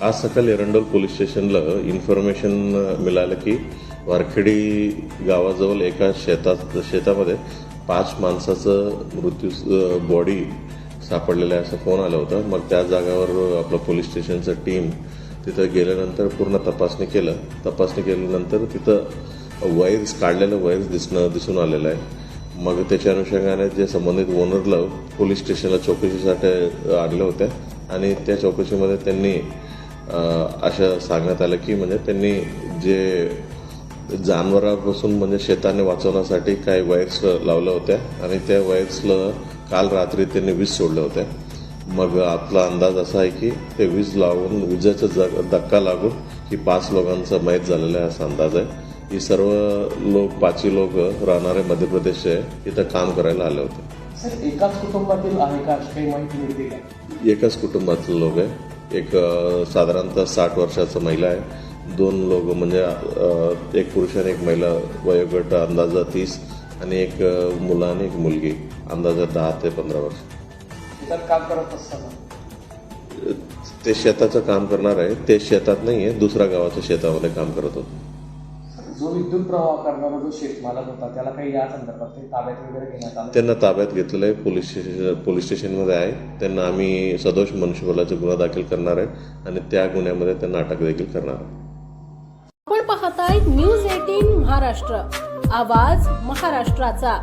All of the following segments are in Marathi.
आज सकाळी एरंडोल पोलीस स्टेशनला इन्फॉर्मेशन मिळालं की वारखेडी गावाजवळ एका शेतात शेतामध्ये पाच माणसाचं मृत्यू बॉडी सापडलेलं आहे असं फोन आला होता. मग त्या जागावर आपलं पोलीस स्टेशनचं टीम तिथं गेल्यानंतर पूर्ण तपासणी केलं. तपासणी केल्यानंतर तिथं वायर्स काढलेलं वायर्स दिसणं दिसून आलेलं आहे. मग त्याच्या अनुषंगाने जे संबंधित ओनरला पोलीस स्टेशनला चौकशीसाठी आणलं होत्या आणि त्या चौकशीमध्ये त्यांनी असं सांगण्यात आलं की म्हणजे त्यांनी जे जनावरांपासून म्हणजे शेताने वाचवण्यासाठी काही वायर्स लावल्या होत्या आणि त्या वायर्सला काल रात्री त्यांनी वीज सोडल्या होत्या. मग आपला अंदाज असा आहे की ते वीज लावून विजेचा जग धक्का लागून ही पाच लोकांचा मयत झालेला आहे असा अंदाज आहे. ही सर्व लोक पाचही लोक राहणारे मध्य प्रदेश आहे इथं काम करायला आले होते. सर एकाच कुटुंबातील आहे का काही माहिती मिळते का? एकाच कुटुंबातले लोक आहे. एक साधारणतः साठ वर्षाचा महिला आहे. दोन लोक म्हणजे एक पुरुष आणि एक महिला वयोगट अंदाजा तीस आणि एक मुलं आणि एक मुलगी अंदाजा दहा ते पंधरा वर्ष. काम करत असताना? ते शेताचं काम करणार आहे. ते शेतात नाही आहे दुसऱ्या गावाच्या शेतामध्ये काम करत होते. जो विद्युत प्रवाह करणारा जो शेतमालक होता त्याला काही या संदर्भात काही ताब्यात वगैरे घेण्यात आलं? त्यांना ताब्यात घेतलेलं आहे. पोलीस स्टेशन पोलीस स्टेशनमध्ये आहे. त्यांना आम्ही सदोष मनुष्यबळाचा गुन्हा दाखल करणार आहे आणि त्या गुन्ह्यामध्ये त्यांना अटक देखील करणार आहे. आपण पाहताय न्यूज एटीन महाराष्ट्र. आवाज महाराष्ट्राचा.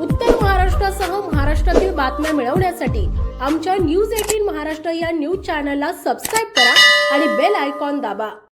उत्तर महाराष्ट्रासह महाराष्ट्रातील बातम्या मिळवण्यासाठी आमच्या न्यूज एटीन महाराष्ट्र या न्यूज चॅनलला सबस्क्राईब करा आणि बेल आयकॉन दाबा.